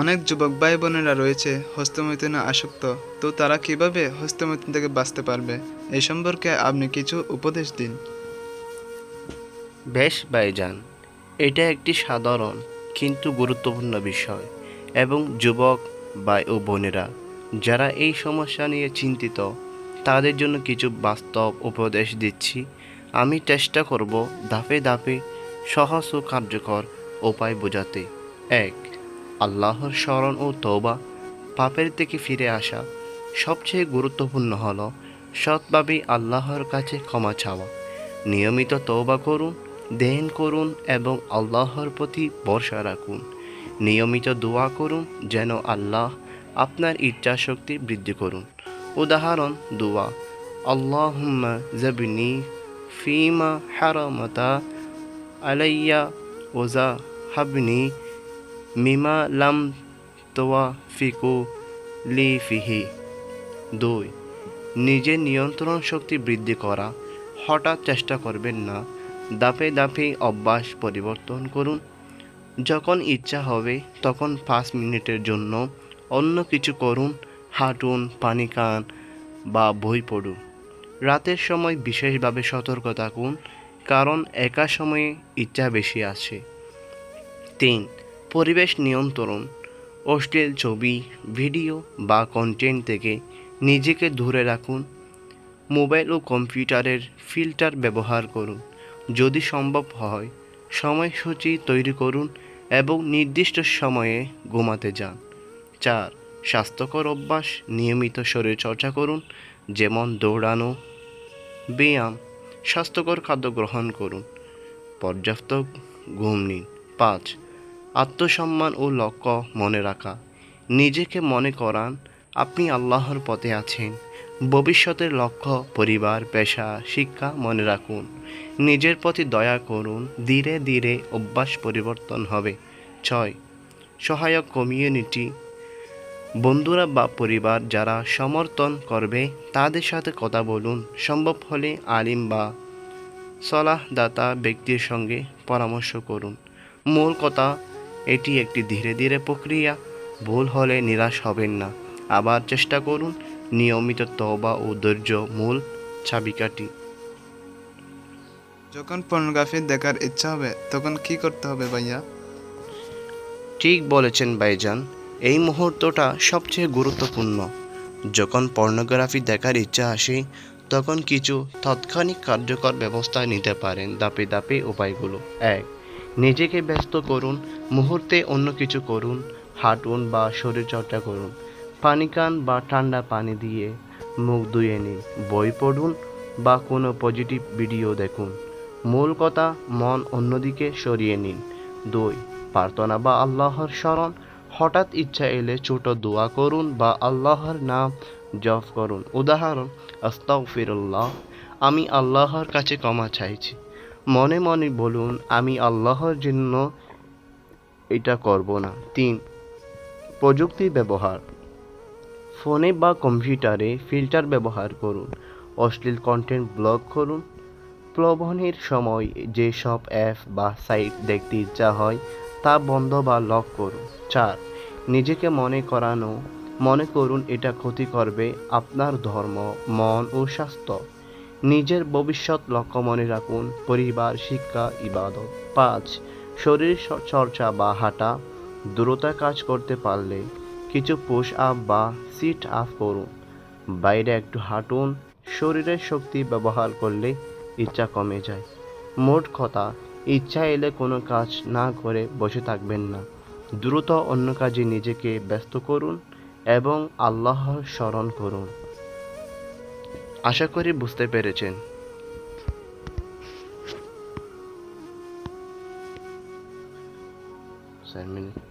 অনেক যুবক ভাই বোনেরা রয়েছে, হস্তমৈথুনে আসক্ত। তো তারা কীভাবে হস্তমৈথুন থেকে বাঁচতে পারবে? এই সম্পর্কে আপনি কিছু উপদেশ দিন। বেশ ভাইজান, এটা একটি সাধারণ কিন্তু গুরুত্বপূর্ণ বিষয় এবং যুবক ভাই ও বোনেরা যারা এই সমস্যা নিয়ে চিন্তিত, তাদের জন্য কিছু বাস্তব উপদেশ দিচ্ছি। আমি চেষ্টা করব ধাপে ধাপে সহজ ও কার্যকর উপায় বোঝাতে। এক আল্লাহর স্মরণ ও তৌবা পাপের থেকে ফিরে আসা সবচেয়ে গুরুত্বপূর্ণ হল সৎভাবে আল্লাহর কাছে ক্ষমা চাওয়া। নিয়মিত তৌবা করুন দেন করুন এবং আল্লাহর প্রতি ভরসা রাখুন। নিয়মিত দোয়া করুন যেন আল্লাহ আপনার ইচ্ছা শক্তি বৃদ্ধি করুন। উদাহরণ, দোয়া, আল্লাহুম্মা জাবনি ফিমা হারামতা আলাইয়া ওজা হাবনি মিমা লাম তোয়া ফিকু লি ফিহি। দুই নিজের নিয়ন্ত্রণ শক্তি বৃদ্ধি করা। হঠাৎ চেষ্টা করবেন না। দাপে দাপে অভ্যাস পরিবর্তন করুন। যখন ইচ্ছা হবে, তখন পাঁচ মিনিটের জন্য অন্য কিছু করুন। হাঁটুন, পানি খান বা বই পড়ুন। রাতের সময় বিশেষভাবে সতর্ক থাকুন, কারণ একা সময়ে ইচ্ছা বেশি আছে। তিন পরিবেশ নিয়ন্ত্রণ অশ্লীল ছবি ভিডিও বা কন্টেন্ট থেকে নিজেকে দূরে রাখুন। মোবাইল ও কম্পিউটারের ফিল্টার ব্যবহার করুন। যদি সম্ভব হয়, সময়সূচি তৈরি করুন এবং নির্দিষ্ট সময়ে ঘুমাতে যান। চার, স্বাস্থ্যকর অভ্যাস, নিয়মিত শরীর চর্চা করুন, যেমন দৌড়ানো, ব্যায়াম, স্বাস্থ্যকর খাদ্য গ্রহণ করুন। পর্যাপ্ত ঘুম নিন। পাঁচ আত্মসম্মান ও লক্ষ্য মনে রাখা। নিজেকে মনে করান, আপনি আল্লাহর পথে আছেন। ভবিষ্যতের লক্ষ্য, পরিবার, পেশা, শিক্ষা মনে রাখুন। নিজের প্রতি দয়া করুন, ধীরে ধীরে অভ্যাস পরিবর্তন হবে। ছয়, সহায়ক কমিউনিটি বন্ধুরা বা পরিবার যারা সমর্থন করবে, তাদের সাথে কথা বলুন। সম্ভব হলে আলিম বা সলাহদাতা ব্যক্তির সঙ্গে পরামর্শ করুন। মূল কথা এটি একটি ধীরে ধীরে প্রক্রিয়া। ভুল হলে নিরাশ হবেন না। আবার চেষ্টা করুন নিয়মিত তবা ও ধৈর্য মূল চাবিকাঠি। যখন পর্নোগ্রাফি দেখার ইচ্ছা হবে তখন কি করতে হবে ভাইয়া? ঠিক বলেছেন ভাইজান এই মুহূর্তটা সবচেয়ে গুরুত্বপূর্ণ। যখন পর্নোগ্রাফি দেখার ইচ্ছা আসে তখন কিছু তাৎক্ষণিক কার্যকর ব্যবস্থা নিতে পারেন দাপে দাপে উপায়গুলো। এক নিজেকে ব্যস্ত করুন, মুহূর্তে অন্য কিছু করুন, হাঁটুন বা শরীরচর্চা করুন, পানি খান বা ঠান্ডা পানি দিয়ে মুখ ধুয়ে নিন, বই পড়ুন বা কোনো পজিটিভ ভিডিও দেখুন। মূল কথা, মন অন্যদিকে সরিয়ে নিন। দুই, প্রার্থনা বা আল্লাহর স্মরণ। হঠাৎ ইচ্ছা এলে ছোট দোয়া করুন বা আল্লাহর নাম জপ করুন। উদাহরণ, আস্তাগফিরুল্লাহ। আমি আল্লাহর কাছে ক্ষমা চাইছি। মনে মনে বলুন, আমি আল্লাহর জন্য এটা করব না। তিন, প্রযুক্তি ব্যবহার। ফোনে বা কম্পিউটারে ফিল্টার ব্যবহার করুন, অশ্লীল কন্টেন্ট ব্লক করুন। প্লবনের সময় যেসব অ্যাপ বা সাইট দেখতে ইচ্ছা হয়, তা বন্ধ বা লক করুন। চার, নিজেকে মনে করানো, মনে করুন এটা ক্ষতি করবে আপনার ধর্ম, মন ও স্বাস্থ্য। নিজের ভবিষ্যৎ লক্ষ্য মনে রাখুন। পরিবার, শিক্ষা, ইবাদত। পাঁচ, শরীর চর্চা বা হাঁটা। দূরতা কাজ করতে পারলে কিছু পুশ আপ বা সিট আপ করুন। বাইরে একটু হাঁটুন। শরীরের শক্তি ব্যবহার করলে ইচ্ছা কমে যায়। মোট কথা, ইচ্ছা এলে কোনো কাজ না করে বসে থাকবেন না। দ্রুত অন্য কাজে নিজেকে ব্যস্ত করুন এবং আল্লাহর স্মরণ করুন। আশা করি বুঝতে পেরেছেন। চার মিনিট।